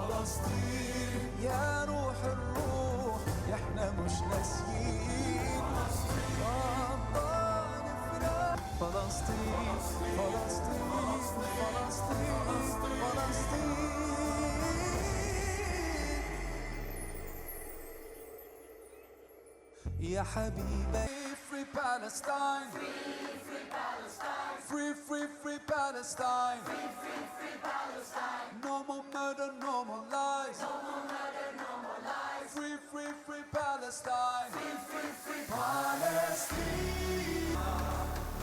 فلسطين. يا روح الروح إحنا مش ناسيين. فلسطين فلسطين فلسطين فلسطين. يا حبيبي free Palestine. Free free free Palestine no more free Palestine Palestine.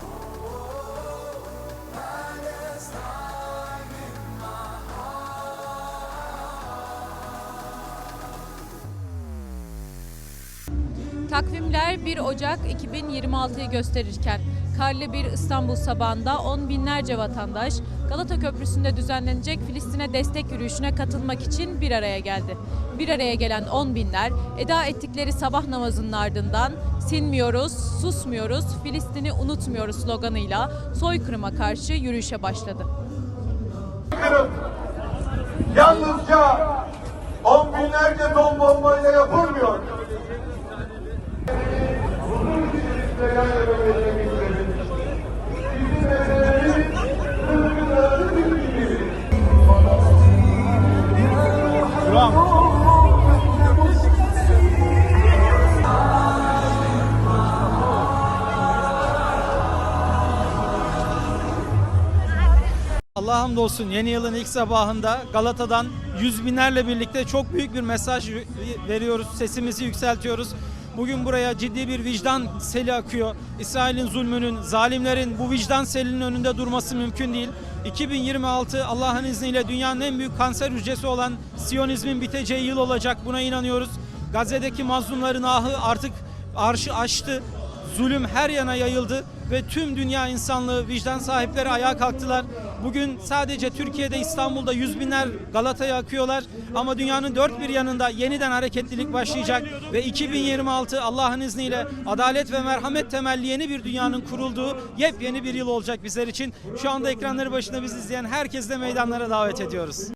Oh, Palestine in my Takvimler 1 Ocak 2026'yı gösterirken karlı bir İstanbul sabahında on binlerce vatandaş Galata Köprüsü'nde düzenlenecek Filistin'e destek yürüyüşüne katılmak için bir araya geldi. Bir araya gelen on binler eda ettikleri sabah namazının ardından sinmiyoruz, susmuyoruz, Filistin'i unutmuyoruz sloganıyla soykırıma karşı yürüyüşe başladı. kırıp yalnızca on binlerce ton bombayla yapılmıyor. Allah hamdolsun yeni yılın ilk sabahında Galata'dan yüz binlerle birlikte çok büyük bir mesaj veriyoruz. Sesimizi yükseltiyoruz. Bugün buraya ciddi bir vicdan seli akıyor. İsrail'in zulmünün, zalimlerin bu vicdan selinin önünde durması mümkün değil. 2026 Allah'ın izniyle dünyanın en büyük kanser hücresi olan Siyonizmin biteceği yıl olacak. Buna inanıyoruz. Gazze'deki mazlumların ahı artık arşı aştı. Zulüm her yana yayıldı ve tüm dünya insanlığı vicdan sahipleri ayağa kalktılar. Bugün sadece Türkiye'de İstanbul'da yüz binler Galata'ya akıyorlar ama dünyanın dört bir yanında yeniden hareketlilik başlayacak ve 2026 Allah'ın izniyle adalet ve merhamet temelli yeni bir dünyanın kurulduğu yepyeni bir yıl olacak bizler için. Şu anda ekranları başında bizi izleyen herkesi de meydanlara davet ediyoruz.